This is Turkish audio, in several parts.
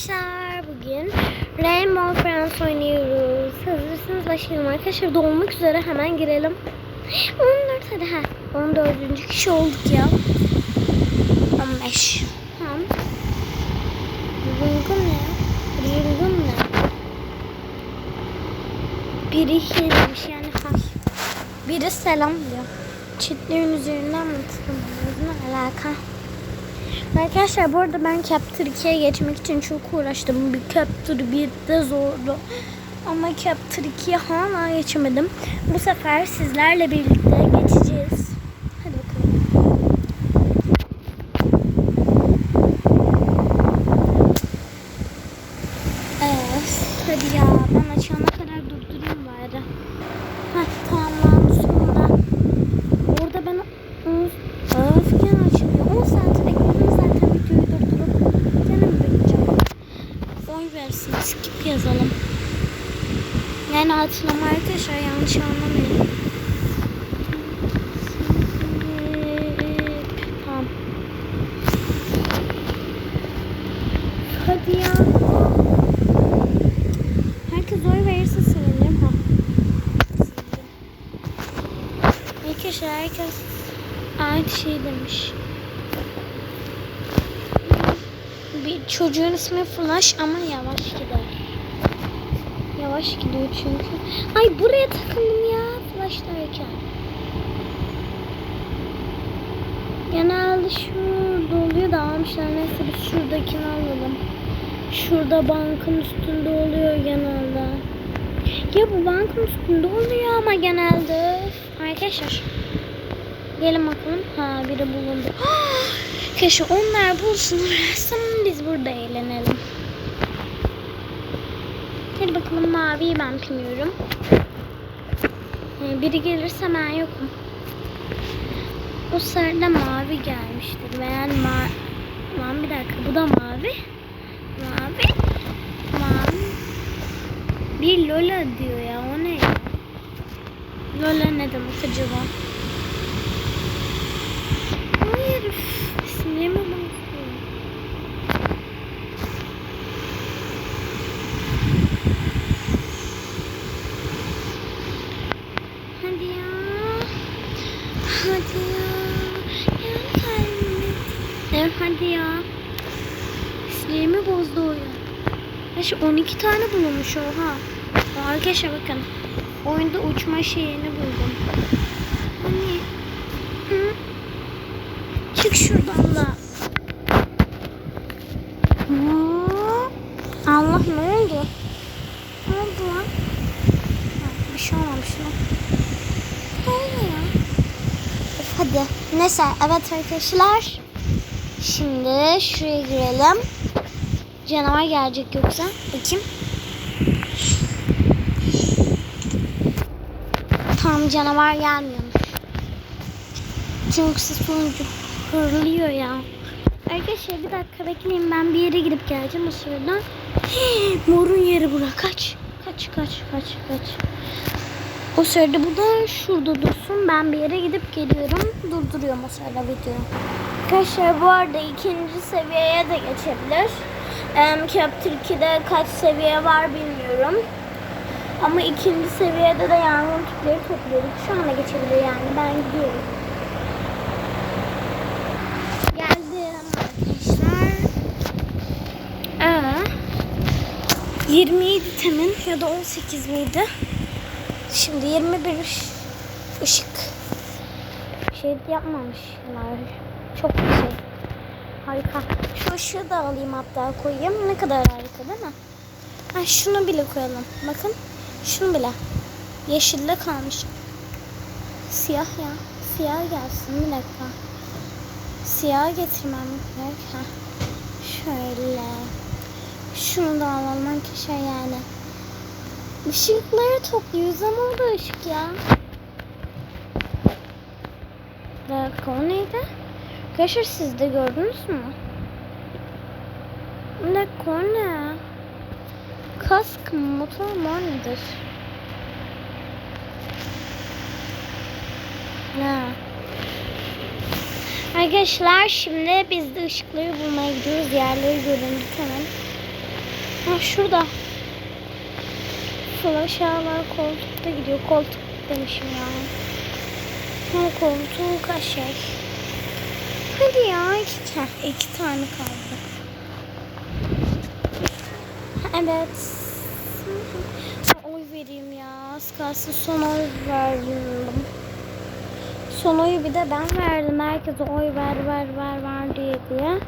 arkadaşlar bugün Rainbow Friends oynuyoruz. Hazırsanız başlayalım arkadaşlar. Dolmak üzere hemen girelim. 14 hadi ha. 14. kişi olduk ya. 15. Tamam. Ringun ne? Ringun ne? Biri demiş yani hay. Biri selam diyor. Çitlerin üzerinden mi tıklamanız ne alaka? Arkadaşlar bu arada ben Capture 2'ye geçmek için çok uğraştım. Bir Capture 1 de zordu. Ama Capture 2'ye hala geçemedim. Bu sefer sizlerle birlikte geçeceğiz. Hadi bakalım. Evet. Hadi ya ben açana kadar durdurayım bari. Heh tamam sonunda. Orada ben öfken açılıyor. 10 saat bekledim zaten videoyu durdurup. Gene mi bekleyeceğim? Oy versin skip yazalım. Yani hatırlama arkadaşlar yanlış anlamayın. Hadi ya. Herkes oy verirse sevinirim. Ha. Arkadaşlar herkes aynı şey demiş. Bir çocuğun ismi Flash ama yavaş gider. Yavaş gidiyor çünkü. Ay buraya takıldım ya Flash derken. Genelde şurada oluyor da almışlar. Neyse biz şuradakini alalım. Şurada bankın üstünde oluyor genelde. Ya bu bankın üstünde oluyor ama genelde. Arkadaşlar. Gelin bakalım. Ha biri bulundu. Keşke onlar bulsun biz burada eğlenelim. Hadi bakalım maviyi ben piniyorum. Ee, Biri gelirse ben yokum. O sırada mavi gelmiştir. Veya ma Lan bir dakika bu da mavi. Mavi. Mavi. Bir Lola diyor ya o ne? Lola ne demek acaba? Hayır. üf, İsmine bakıyorum. Hadi ya. Hadi ya. Ya kalbim. Evet hadi ya. Sinirimi bozdu oyun. 12 tane bulunmuş oha. Arkadaşlar bakın. Oyunda uçma şeyini buldum. Hani. Hı? Çık şuradan da. Allah ne oldu? Ne oldu lan? Ha, Bir şey olmamış lan. Ne oldu ya? Of, hadi. Neyse evet arkadaşlar. Şimdi şuraya girelim. Canavar gelecek yoksa. Bakayım. Tam canavar gelmiyormuş. Çünkü sonucu hırlıyor ya. Arkadaşlar bir dakika bekleyin ben bir yere gidip geleceğim o sırada. Morun yeri bura kaç. Kaç kaç kaç kaç. O sırada bu da şurada dursun. Ben bir yere gidip geliyorum. Durduruyorum o sırada videoyu. Arkadaşlar bu arada ikinci seviyeye de geçebilir. Capture 2'de kaç seviye var bilmiyorum. Ama ikinci seviyede de yangın tüpleri topluyoruz. Şu anda geçebilir yani. Ben gidiyorum. Geldim arkadaşlar. Aa, 27 temin ya da 18 miydi? Şimdi 21 ışık. Şey yapmamışlar. Çok bir şey. Harika. Şu ışığı da alayım hatta koyayım. Ne kadar harika değil mi? Ha, şunu bile koyalım. Bakın. Şunu bile. Yeşille kalmış. Siyah ya. Siyah gelsin. Bir dakika. Siyah getirmem gerek. Ha. Şöyle. Şunu da alalım arkadaşlar yani. Işıkları topluyoruz ama o da ışık ya. Bir dakika o neydi? Arkadaşlar siz de gördünüz mü? Ne ya? Kask? Motor nedir? Ha. Arkadaşlar şimdi biz de ışıkları bulmaya gidiyoruz. Yerleri göründük hemen. Ha şurada. Sol aşağılar koltukta gidiyor. Koltuk demişim yani. Ha koltuğu şey. Hadi ya iki, tane, iki tane kaldı. Evet. Oy vereyim ya. Az kalsın son oy verdim. Son oyu bir de ben verdim. Herkese oy ver ver ver ver diye diye.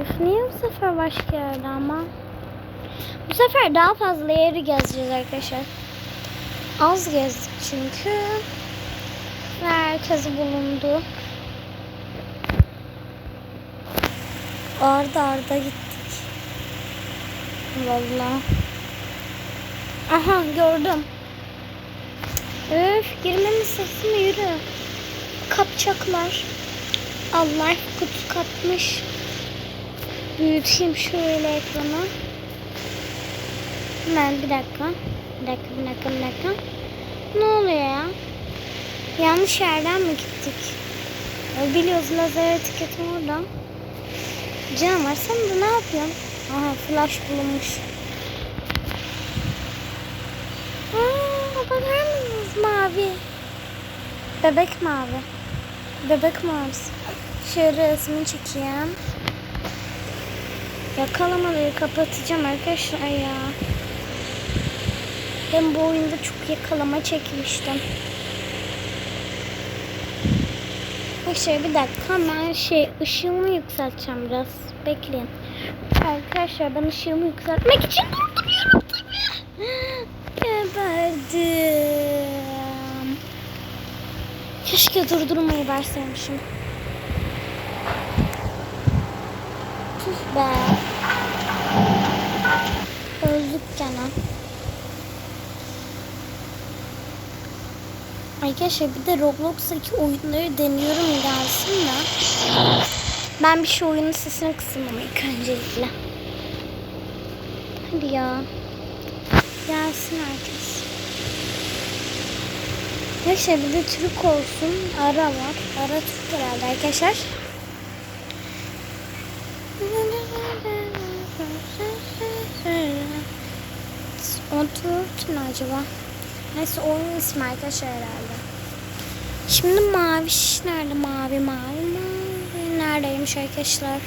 Üf, niye bu sefer başka yerde ama? Bu sefer daha fazla yeri gezeceğiz arkadaşlar. Az gezdik çünkü. Herkes bulundu. Arda arda gittik. Vallahi. Aha gördüm. Öf girmenin sesini yürü. Kapacaklar. Allah kutu kapmış. Büyüteyim şöyle ekranı. Hemen bir dakika. Bir dakika, bir dakika, bir dakika. Ne oluyor ya? Yanlış yerden mi gittik? E, Biliyoruz lazer etiketi orada. Canım sen de ne yapıyorsun? Aha flash bulunmuş. Aa, bakar mısınız mavi? Bebek mavi. Bebek mavisi. Şöyle resmini çekeyim. Yakalamaları kapatacağım arkadaşlar ya. Ben bu oyunda çok yakalama çekmiştim. Arkadaşlar bir dakika ben şey ışığımı yükselteceğim biraz. Bekleyin. Arkadaşlar ben ışığımı yükseltmek için durduruyorum tabii. Geberdim. Keşke durdurmayı verseymişim. Tüh be. Öldük gene. Arkadaşlar bir de Roblox'taki oyunları deniyorum gelsin de. Ben bir şu oyunun sesini kısayım ama ilk öncelikle. Hadi ya. Gelsin herkes. Arkadaşlar bir de Türk olsun. Ara var. Ara Türk herhalde arkadaşlar. Oturtun acaba? Neyse oyun ismi arkadaşlar herhalde. Şimdi maviş nerede? Mavi mavi mavi. Neredeymiş arkadaşlar?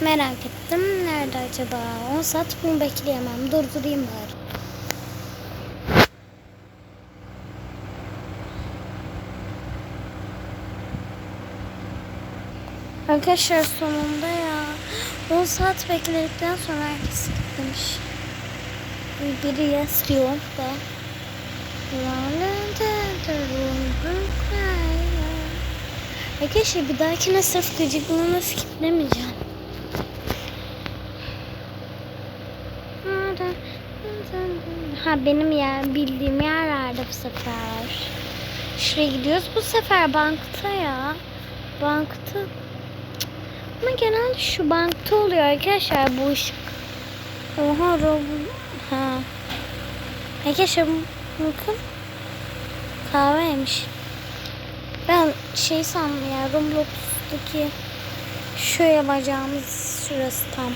Merak ettim. Nerede acaba? 10 saat bunu bekleyemem. Durdurayım bari. Arkadaşlar sonunda ya. 10 saat bekledikten sonra herkes gitmiş. Biri yazıyor da. Arkadaşlar bir dahakine sırf gıcıklığını skiplemeyeceğim. Ha benim yer bildiğim yer nerede bu sefer? Şuraya gidiyoruz. Bu sefer bankta ya. Bankta. Ama genelde şu bankta oluyor arkadaşlar bu ışık. Oha Robin. Ha. Arkadaşlar bakın. Kahveymiş. Ben şey sandım ya Roblox'taki şu yapacağımız şurası tam.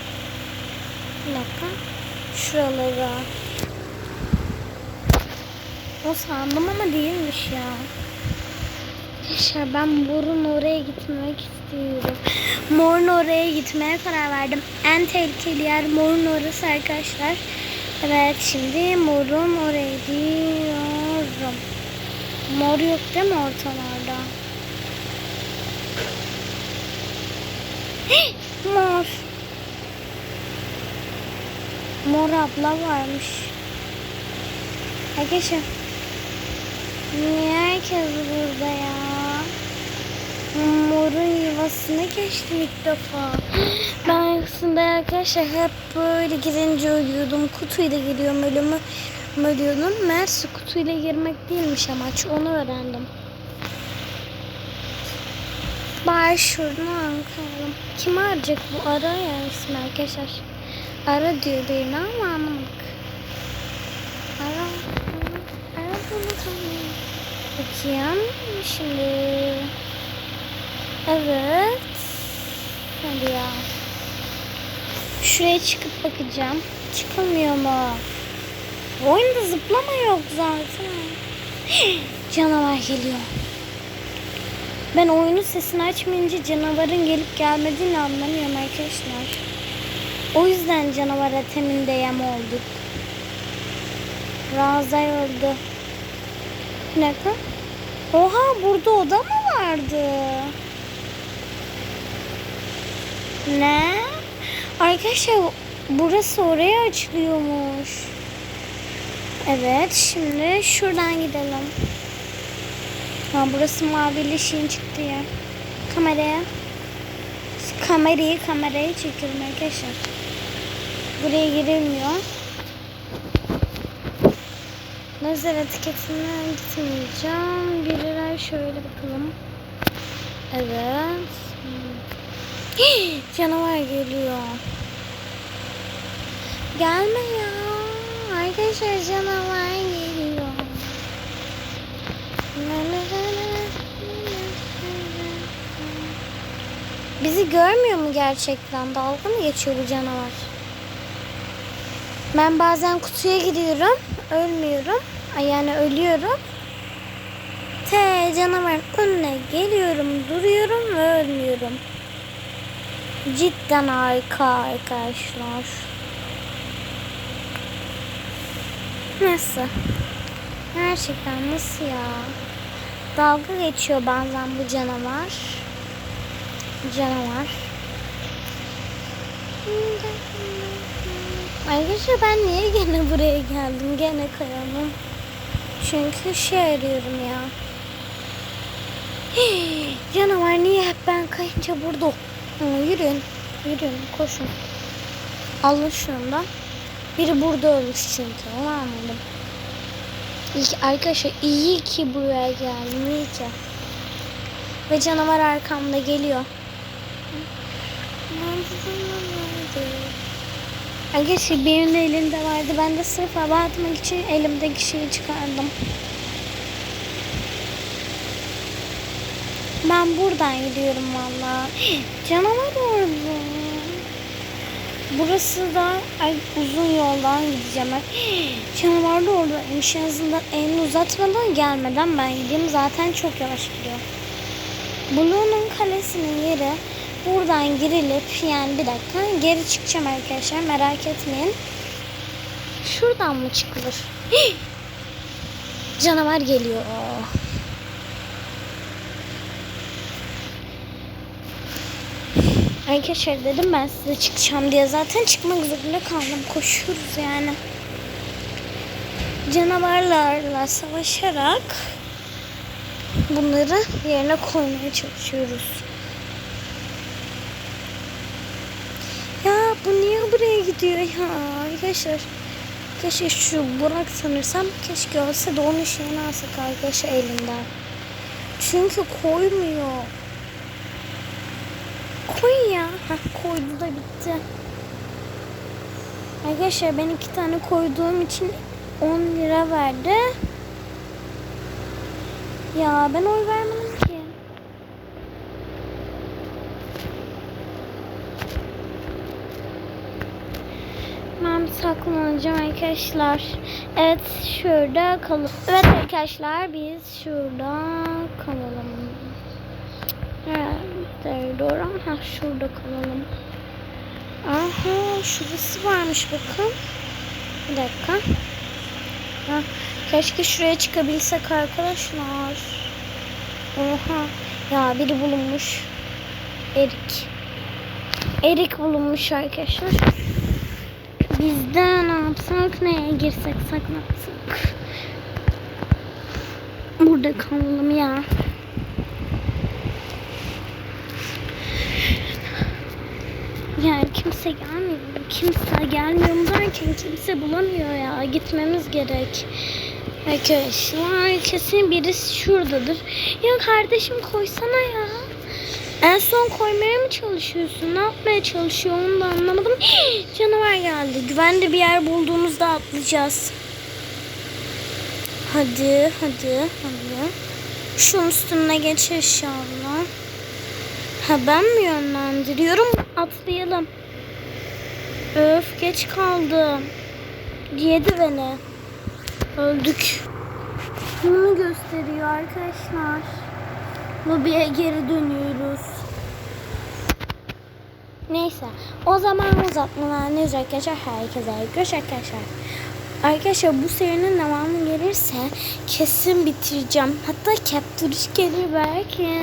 Bir dakika. Şuralara. O sandım ama değilmiş ya. Arkadaşlar ben morun oraya gitmek istiyorum. Morun oraya gitmeye karar verdim. En tehlikeli yer morun orası arkadaşlar. Evet şimdi morun oraya gidiyorum. Mor yok değil mi ortalarda? Mor. Mor abla varmış. Arkadaşlar. Niye herkes burada ya? Morun yuvasına geçtim ilk defa. Ben aslında arkadaşlar hep böyle girince ölüyordum. Kutuyla giriyorum ölümü ölüyordum. Meğerse kutuyla girmek değilmiş amaç. Onu öğrendim. Bari şuradan bakalım. Kim arayacak bu ara ya ismi arkadaşlar. Ara diyor birini ama anlamadık. Ara. Ara, bunu. Bakayım. Şimdi. Evet. Hadi ya. Şuraya çıkıp bakacağım. Çıkılmıyor mu? Oyunda zıplama yok zaten. Canavar geliyor. Ben oyunun sesini açmayınca canavarın gelip gelmediğini anlamıyorum arkadaşlar. O yüzden canavar ateminde yem olduk. Razay öldü. Bir dakika. Oha burada oda mı vardı? Ne? Arkadaşlar burası oraya açılıyormuş. Evet şimdi şuradan gidelim. Ha burası mavili şeyin çıktı ya. Kameraya. Kamerayı kameraya çekiyorum arkadaşlar. Buraya girilmiyor. Lazer etiketinden gitmeyeceğim. Biriler şöyle bakalım. Evet. Canavar geliyor. Gelme ya. Arkadaşlar canavar geliyor. Bizi görmüyor mu gerçekten? Dalga mı geçiyor bu canavar? Ben bazen kutuya giriyorum. Ölmüyorum. Yani ölüyorum. T canavarın önüne geliyorum, duruyorum ve ölmüyorum. Cidden harika arkadaşlar. Nasıl? Gerçekten nasıl ya? Dalga geçiyor bazen bu canavar. Canavar. Arkadaşlar ben niye gene buraya geldim? Gene kayalım. Çünkü şey arıyorum ya. Canavar niye hep ben kayınca burada? Yürüyün. Yürüyün. Koşun. Alın şunu da. Biri burada ölmüş çünkü. Onu anladım. İlk, arkadaşlar iyi ki buraya geldim. İyi ki. Ve canavar arkamda geliyor. Arkadaşlar birinin elinde vardı. Ben de sırf hava için elimdeki şeyi çıkardım. Ben buradan gidiyorum valla. Canavar orada. Burası da ay, uzun yoldan gideceğim. Ay, Canavar da oradaymış. En azından elini uzatmadan gelmeden ben gideyim. Zaten çok yavaş gidiyor. Blue'nun kalesinin yeri buradan girilip yani bir dakika geri çıkacağım arkadaşlar merak etmeyin. Şuradan mı çıkılır? Canavar geliyor. Arkadaşlar dedim ben size çıkacağım diye zaten çıkmak zorunda kaldım. Koşuyoruz yani. Canavarlarla savaşarak bunları yerine koymaya çalışıyoruz. Ya bu niye buraya gidiyor ya arkadaşlar? Keşke şu Burak sanırsam keşke olsa da onun şeyini alsak arkadaşlar elinden. Çünkü koymuyor. Koy ya. Heh, koydu da bitti. Arkadaşlar ben iki tane koyduğum için 10 lira verdi. Ya ben oy vermedim ki. Ben saklanacağım arkadaşlar. Evet şurada kalalım. Evet arkadaşlar biz şurada kalalım. Evet doğru. Ha şurada kalalım. Aha şurası varmış bakın. Bir dakika. Ha, keşke şuraya çıkabilsek arkadaşlar. Oha. Ya biri bulunmuş. Erik. Erik bulunmuş arkadaşlar. Biz de ne yapsak, neye girsek, saklansak. Burada kalalım ya. Yani kimse gelmiyor. Kimse gelmiyor derken kimse bulamıyor ya. Gitmemiz gerek. Arkadaşlar kesin birisi şuradadır. Ya kardeşim koysana ya. En son koymaya mı çalışıyorsun? Ne yapmaya çalışıyor onu da anlamadım. Canavar geldi. Güvenli bir yer bulduğumuzda atlayacağız. Hadi, hadi, hadi. Şunun üstüne geç inşallah. Ha ben mi yönlendiriyorum? Atlayalım. Öf geç kaldım. Yedi beni. Öldük. Bunu gösteriyor arkadaşlar. Lobiye geri dönüyoruz. Neyse. O zaman uzatmalar ne arkadaşlar. Herkese görüş arkadaşlar. Arkadaşlar bu serinin devamı gelirse kesin bitireceğim. Hatta capture gelir belki.